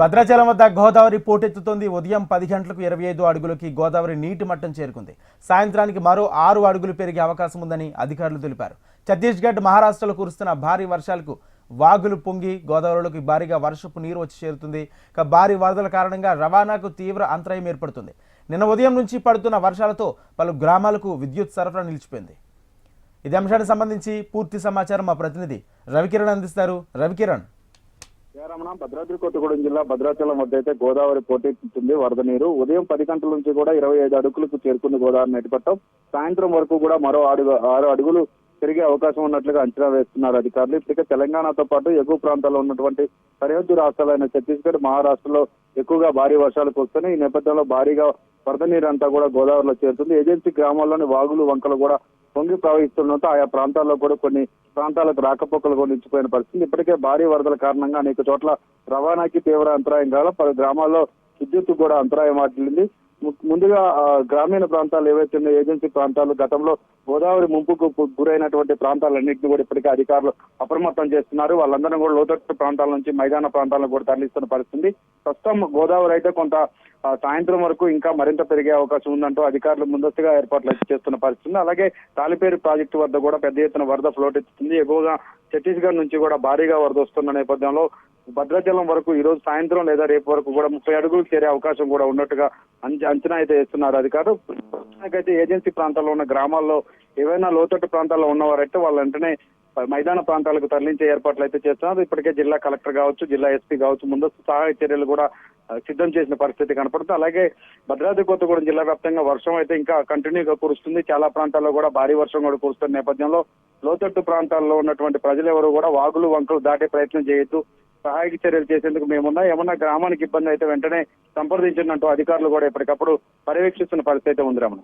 భద్రాచలం వద్ద గోదావరి పోటెత్తుతోంది. ఉదయం పది గంటలకు ఇరవై ఐదు అడుగులకి గోదావరి నీటి మట్టం చేరుకుంది. సాయంత్రానికి మరో ఆరు అడుగులు పెరిగే అవకాశం ఉందని అధికారులు తెలిపారు. ఛత్తీస్గఢ్ మహారాష్ట్రలో కురుస్తున్న భారీ వర్షాలకు వాగులు పొంగి గోదావరిలోకి భారీగా వర్షపు నీరు వచ్చి చేరుతుంది. ఇక భారీ వరదల కారణంగా రవాణాకు తీవ్ర అంతరాయం ఏర్పడుతుంది. నిన్న ఉదయం నుంచి పడుతున్న వర్షాలతో పలు గ్రామాలకు విద్యుత్ సరఫరా నిలిచిపోయింది. ఇది అంశానికి సంబంధించి పూర్తి సమాచారం మా ప్రతినిధి రవికిరణ్ అందిస్తారు. రవికిరణ్. రమణ భద్రాద్రి కొత్తగూడెం జిల్లా భద్రాచలం వద్ద అయితే గోదావరి పోటెత్తుతుంది వరద నీరు. ఉదయం పది గంటల నుంచి కూడా ఇరవై ఐదు అడుగులకు చేరుకుంది గోదావరి నడిపట్టం సాయంత్రం వరకు కూడా మరో అడుగు ఆరు అడుగులు పెరిగే అవకాశం ఉన్నట్లుగా అంచనా వేస్తున్నారు అధికారులు. ఇప్పటికే తెలంగాణతో పాటు ఎగువ ప్రాంతాల్లో ఉన్నటువంటి సరిహద్దు రాష్ట్రాలైన ఛత్తీస్గఢ్ మహారాష్ట్రలో ఎక్కువగా భారీ వర్షాలు కురుస్తున్నాయి ఈ నేపథ్యంలో భారీగా వరద నీరు అంతా కూడా గోదావరిలో చేరుతుంది. ఏజెన్సీ గ్రామాల్లోని వాగులు వంకలు కూడా పొంగి ప్రవహిస్తుండటంతో ఆయా ప్రాంతాల్లో కూడా కొన్ని ప్రాంతాలకు రాకపోకలు కూడా నిలిచిపోయిన పరిస్థితి. ఇప్పటికే భారీ వరదల కారణంగా అనేక చోట్ల రవాణాకి తీవ్ర అంతరాయం కావాలి పలు గ్రామాల్లో విద్యుత్ కూడా అంతరాయం వాటిల్లింది. ముందుగా గ్రామీణ ప్రాంతాలు ఏవైతే ఉన్నాయో ఏజెన్సీ ప్రాంతాలు గతంలో గోదావరి ముంపుకు గురైనటువంటి ప్రాంతాలన్నింటినీ కూడా ఇప్పటికే అధికారులు అప్రమత్తం చేస్తున్నారు. వాళ్ళందరినీ కూడా లోతట్టు ప్రాంతాల నుంచి మైదాన ప్రాంతాలను కూడా తరలిస్తున్న పరిస్థితి. ప్రస్తుతం గోదావరి అయితే కొంత సాయంత్రం వరకు ఇంకా మరింత పెరిగే అవకాశం ఉందంటూ అధికారులు ముందస్తుగా ఏర్పాట్లు అయితే చేస్తున్న పరిస్థితి అలాగే తాలిపేరు ప్రాజెక్టు వద్ద కూడా పెద్ద ఎత్తున వరద ఫ్లోట్ ఎత్తుతుంది ఎక్కువగా ఛత్తీస్గఢ్ నుంచి కూడా భారీగా వరద వస్తున్న నేపథ్యంలో భద్రాచలం వరకు ఈ రోజు సాయంత్రం లేదా రేపు వరకు కూడా ముప్పై అడుగులు చేరే అవకాశం కూడా ఉన్నట్టుగా అంచనా అయితే వేస్తున్నారు అధికారులు. ప్రస్తుతానికైతే ఏజెన్సీ ప్రాంతాల్లో ఉన్న గ్రామాల్లో ఏవైనా లోతట్టు ప్రాంతాల్లో ఉన్నవారైతే వాళ్ళ వెంటనే మైదాన ప్రాంతాలకు తరలించే ఏర్పాట్లు అయితే చేస్తున్నారు ఇప్పటికే జిల్లా కలెక్టర్ కావచ్చు జిల్లా ఎస్పీ కావచ్చు ముందస్తు సహాయ చర్యలు కూడా సిద్ధం చేసిన పరిస్థితి కనపడుతుంది. అలాగే భద్రాద్రి కొత్తగూడెం జిల్లా వ్యాప్తంగా వర్షం అయితే ఇంకా కంటిన్యూగా కురుస్తుంది. చాలా ప్రాంతాల్లో కూడా భారీ వర్షం కూడా కురుస్తున్న నేపథ్యంలో లోతట్టు ప్రాంతాల్లో ఉన్నటువంటి ప్రజలు ఎవరు కూడా వాగులు వంకలు దాటే ప్రయత్నం చేయొద్దు. సహాయక చర్యలు చేసేందుకు మేమున్నా. ఏమన్నా గ్రామానికి ఇబ్బంది అయితే వెంటనే సంప్రదించినట్టు అధికారులు కూడా ఎప్పటికప్పుడు పర్యవేక్షిస్తున్న పరిస్థితి అయితే ఉంది రమణ.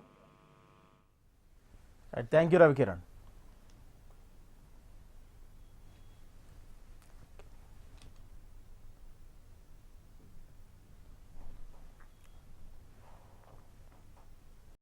Thank you Ravikiran